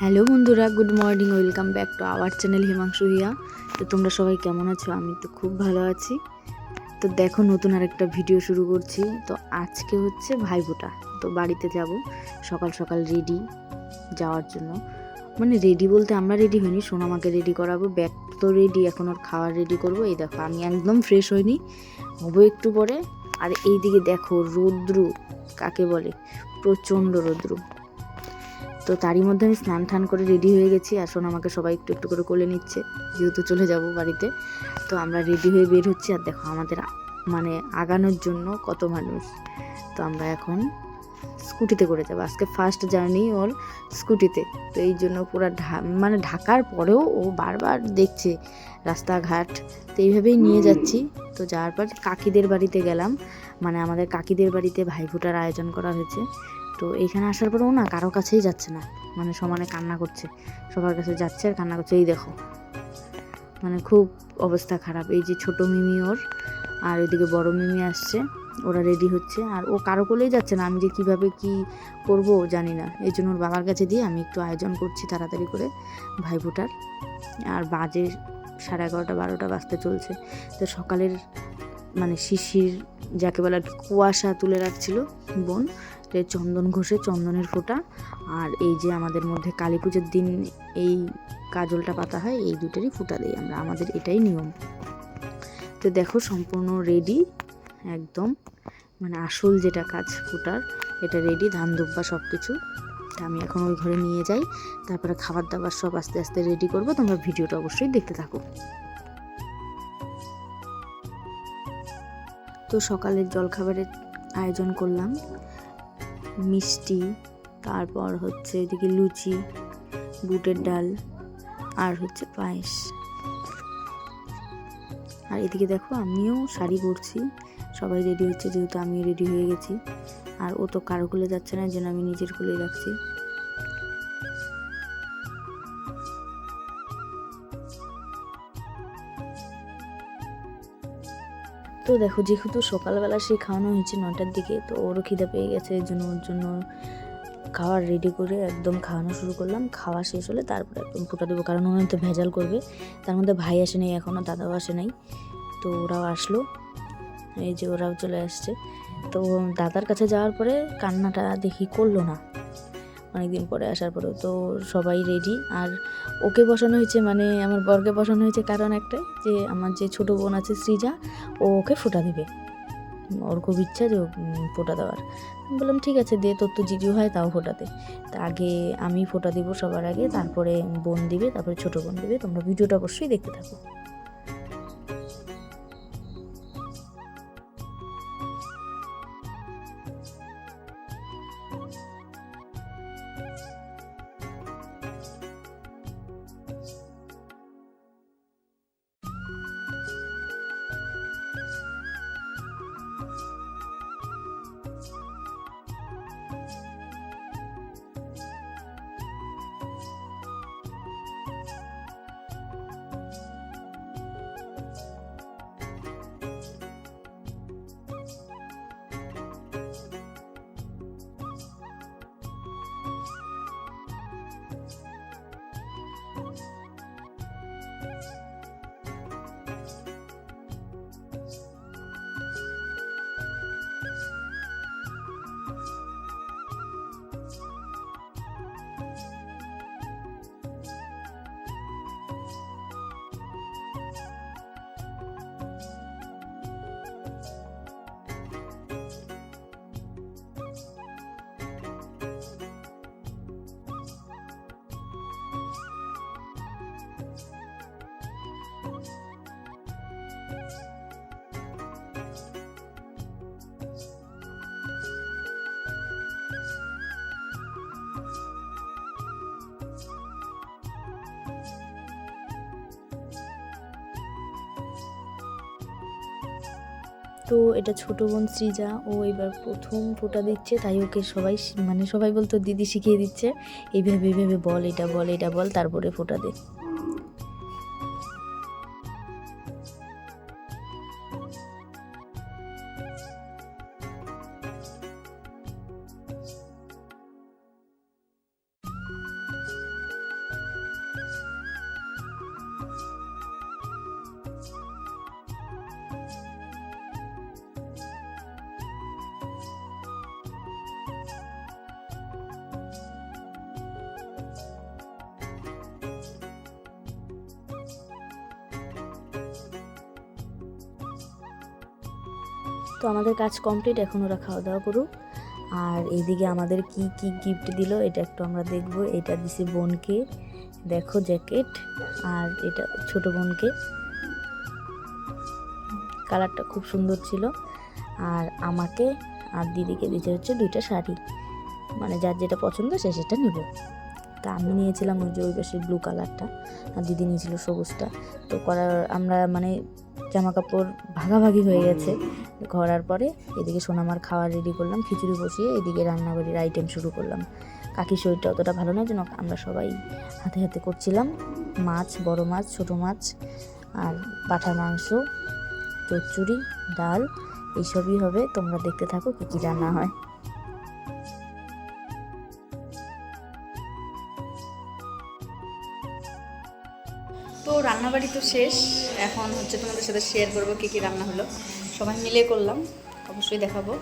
Hello বন্ধুরা, good morning, welcome back to our channel Himanshu Hiya. তো তোমরা সবাই কেমন আছো? আমি তো খুব ভালো আছি। তো দেখো, নতুন আরেকটা ভিডিও শুরু করছি। তো আজকে হচ্ছে ভাইফোঁটা। তো বাড়িতে যাব, সকাল সকাল রেডি যাওয়ার জন্য। মানে রেডি বলতে আমরা রেডি হইনি, সোনামাকে রেডি করাবো, ব্যাগ তো রেডি এখন ওর খাওয়ার রেডি করব। এই দেখো, আমি একদম ফ্রেশ হইনি, হব একটু পরে। আর এইদিকে দেখো, রৌদ্রু, কাকে বলে? প্রচণ্ড রৌদ্রু। তো তারই মধ্যে আমি স্নান টান করে রেডি হয়ে গেছি আর শোন আমাকে সবাই একটু একটু করে কোলে নিচ্ছে। যেহেতু চলে যাব বাড়িতে, তো আমরা রেডি হয়ে বের হচ্ছি। আর দেখো আমাদের মানে আগানোর জন্য কত মানুষ। তো আমরা এখন স্কুটিতে করে যাব। আজকে ফার্স্ট জার্নি ওর স্কুটিতে। তো এই জন্য পুরো মানে ঢাকার পরেও ও বারবার দেখছে রাস্তাঘাট। তো এইভাবেই নিয়ে যাচ্ছি। তো যাওয়ার পর কাকিদের বাড়িতে গেলাম। মানে আমাদের কাকিদের বাড়িতে ভাইফোঁটার আয়োজন করা হয়েছে। তো এইখানে আসার পরেও না কারও কাছেই যাচ্ছে না। মানে সমানে কান্না করছে। সবার কাছে যাচ্ছে আর কান্না করছে। এই দেখো। মানে খুব অবস্থা খারাপ। এই যে ছোট মিমি ওর আর ওইদিকে বড় মিমি আসছে। ওরা রেডি হচ্ছে। আর ও কারও কোলেই যাচ্ছে না। আমি যে কীভাবে কি করব জানি না। এই জন্য ওর বাবার কাছে দিয়ে আমি একটু আয়োজন করছি তাড়াতাড়ি করে ভাইফোঁটার। আর বাজে সাড়ে এগারোটা, বারোটা বাজতে চলছে। তো সকালের মানে শিশির, যাকে বলে কুয়াশা তুলে রাখছিল বোন যে চন্দন ঘষে চন্দনের ফোঁটা। আর এই যে আমাদের মধ্যে কালী পুজোর দিন এই কাজলটা পাতা হয়, এই দুটোরই ফোঁটা দিই আমরা। আমাদের এটাই নিয়ম। তো দেখো, সম্পূর্ণ রেডি একদম। মানে আসল যেটা কাজ ফোটার, এটা রেডি ধান দুব্বা সব কিছু আমি এখন ওই ঘরে নিয়ে যাই। তারপরে খাবার দাবার সব আস্তে আস্তে রেডি করব। তোমরা ভিডিওটা অবশ্যই দেখতে থাকো। তো সকালের জলখাবারের আয়োজন করলাম। মিষ্টি, তারপর হচ্ছে এদিকে লুচি, বুটের ডাল আর হচ্ছে পায়েস। আর এদিকে দেখো আমিও শাড়ি পরছি, সবাই রেডি হচ্ছে যেহেতু আমিও রেডি হয়ে গেছি। আর ও তো কারও খুলে যাচ্ছে না যেন আমি নিজের খুলেই রাখছি। তো দেখো, যেহেতু সকালবেলা সে খাওয়ানো হয়েছে নটার দিকে, তো ওরও খিদে পেয়ে গেছে, এই জন্য ওর জন্য খাবার রেডি করে একদম খাওয়ানো শুরু করলাম। খাওয়া শেষ হলে তারপরে একদম ফুটা দেবো, কারণ ওরা তো ভেজাল করবে। তার মধ্যে ভাই আসে নাই এখনও দাদাও আসে নাই। তো ওরাও আসলো, এই যে ওরাও চলে আসছে। তো দাদার কাছে যাওয়ার পরে কান্নাটা দেখি করল না। অনেকদিন পরে আসার পরেও তো সবাই রেডি আর ওকে বসানো হয়েছে মানে আমার বরকে বসানো হয়েছে কারণ একটাই যে আমার যে ছোটো বোন আছে সৃজা ও ওকে ফোটা দেবে। ওর খুব ইচ্ছা যে উম, দেওয়ার। বললাম ঠিক আছে দে তোর তো জিজু হয় তাও ফোটাতে তা আগে আমি ফোটা দিব সবার আগে তারপরে বোন দিবে তারপরে ছোটো বোন দিবে তোমরা ভিডিওটা অবশ্যই দেখতে থাকো। তো এটা ছোট বোন সৃজা, ও এবার প্রথম ফোটা দিচ্ছে, তাই ওকে সবাই মানে সবাই বলতো, দিদি শিখিয়ে দিচ্ছে। এইভাবে এইভাবে বল, এটা বল এটা বল, তারপরে ফোটা দে। তো আমাদের কাজ কমপ্লিট এখন ওরা খাওয়া দাওয়া করুক। আর এইদিকে আমাদের কি কি গিফট দিল, এটা একটু আমরা দেখব। এটা দিছি বোনকে, দেখো জ্যাকেট, আর এটা ছোট বোনকে। কালারটা খুব সুন্দর ছিল। আর আমাকে আর দিদিকে দিতে হচ্ছে দুইটা শাড়ি। মানে যার যেটা পছন্দ সে সেটা নিব তা আমি নিয়েছিলাম ওই যে ওই পাশে ব্লু কালারটা আর দিদি নিয়েছিল সবুজটা। তো করার আমরা মানে জামা কাপড় ভাগাভাগি হয়ে গেছে। করার পরে এদিকে সোনামার খাওয়া রেডি করলাম, খিচুড়ি বসিয়ে এদিকে রান্নাবাড়ির আইটেম শুরু করলাম। কাকির শরীরটা অতটা ভালো না যেন আমরা সবাই হাতে হাতে করছিলাম। মাছ, বড় মাছ, ছোট মাছ আর পাঠার মাংস, চচ্চড়ি, ডাল, এইসবই হবে। তোমরা দেখতে থাকো কী কী রান্না হয়। রান্নাবাড়ি তো শেষ। এখন হচ্ছে তোমাদের সাথে শেয়ার করব কী কী রান্না হলো। সবাই মিলে করলাম। অবশ্যই দেখাবো।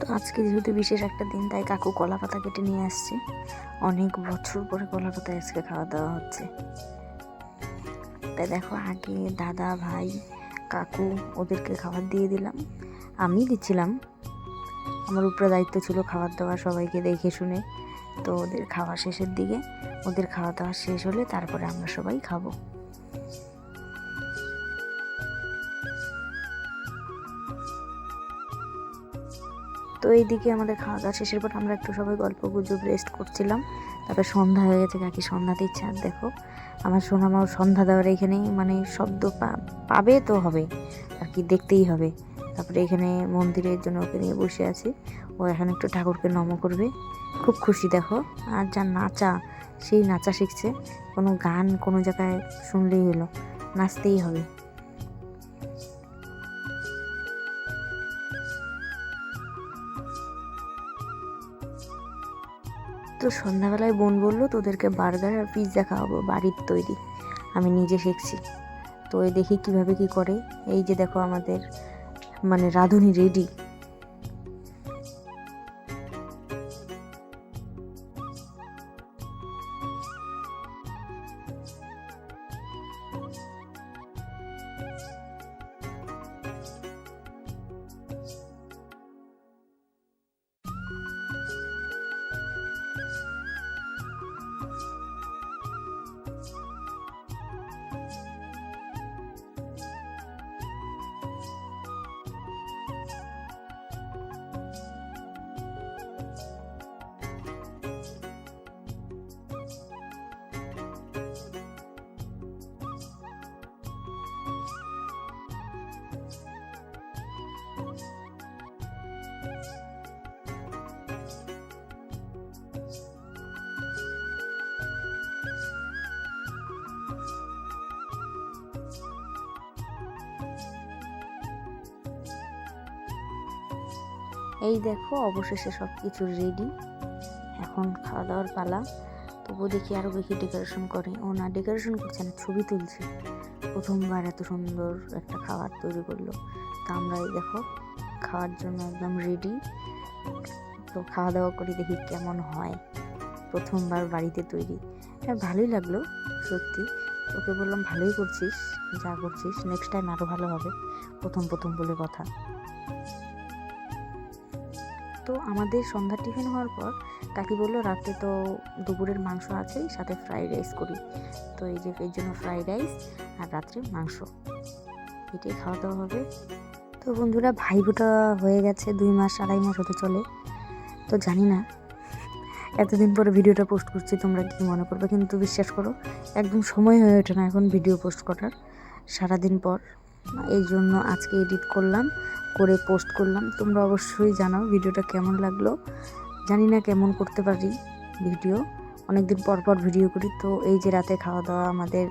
তো আজকে যেহেতু বিশেষ একটা দিন, তাই কাকু কলা পাতা কেটে নিয়ে আসছে। অনেক বছর পরে কলা পাতা আজকে খাওয়া দাওয়া হচ্ছে। তাই দেখো, আগে দাদা, ভাই, কাকু ওদেরকে খাবার দিয়ে দিলাম। আমি দিচ্ছিলাম। আমার উপরে দায়িত্ব ছিল খাবার দাওয়া সবাইকে দেখে শুনে। তো ওদের খাওয়া শেষের দিকে, ওদের খাওয়া দাওয়া শেষ হলে তারপরে আমরা সবাই খাব। তো এইদিকে আমাদের খাওয়া দাওয়া শেষের পর আমরা একটু সবাই গল্প গুজব রেস্ট করছিলাম। তারপর সন্ধ্যা হয়ে গেছে, কাকি সন্ধ্যা দিচ্ছে আর দেখো, আমার সোনামাও সন্ধ্যা দেওয়ার এখানেই মানে শব্দ পাবে তো হবে, আর কি দেখতেই হবে। তারপরে এখানে মন্দিরের জন্য ওকে নিয়ে বসে আছি। ও এখন একটু ঠাকুরকে নম করবে। খুব খুশি, দেখো। আর যা নাচা, সেই নাচা শিখছে। কোনো গান কোনো জায়গায় শুনলেই হলো, নাচতেই হবে। তো সন্ধ্যাবেলায় বোন বলল, তোদেরকে বার্গার আর পিৎজা খাওয়াবো, বাড়ির তৈরি। আমি নিজে শিখছি। তো দেখি কীভাবে কি করে। এই যে দেখো আমাদের মানে রাঁধুনি রেডি এই দেখো, অবশেষে সব কিছু রেডি এখন খাওয়া দাওয়ার পালা। তবুও দেখি আরও বেশি ডেকোরেশন করে। ও না ডেকোরেশন করছে না, ছবি তুলছে। প্রথমবার এত সুন্দর একটা খাবার তৈরি করল। তা আমরা এই দেখো, খাওয়ার জন্য একদম রেডি তো খাওয়া দাওয়া করে দেখি কেমন হয়। প্রথমবার বাড়িতে তৈরি। হ্যাঁ ভালোই লাগল, সত্যি। ওকে বললাম ভালোই করছিস, যা করছিস। নেক্সট টাইম আরও ভালো হবে। প্রথম প্রথম বলে কথা। তো আমাদের সন্ধ্যার টিফিন হওয়ার পর কাকি বলল, রাতে তো দুপুরের মাংস আছেই, সাথে ফ্রাইড রাইস করি। তো এই যে এর জন্য ফ্রাইড রাইস আর রাত্রে মাংস। এটাই খাওয়া দাওয়া হবে। তো বন্ধুরা ভাইবোটা হয়ে গেছে, দুই মাস, আড়াই মাস হতে চলে। তো জানি না, এতদিন পরে ভিডিওটা পোস্ট করছি, তোমরা কি মনে করবে? কিন্তু বিশ্বাস করো, একদম সময় হয়ে ওঠে না এখন ভিডিও পোস্ট করার। সারাদিন পর, এই জন্য আজকে এডিট করলাম। করে পোস্ট করলাম। তোমরা অবশ্যই জানাও ভিডিওটা কেমন লাগল। জানি না কেমন করতে পারি ভিডিও। অনেক দিন পর পর ভিডিও করি। তো এই যে রাতে খাওয়া দাওয়া আমাদের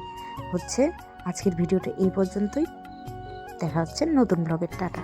হচ্ছে, আজকের ভিডিওটা এই পর্যন্তই। দেখা হচ্ছে নতুন ব্লগের টাটা।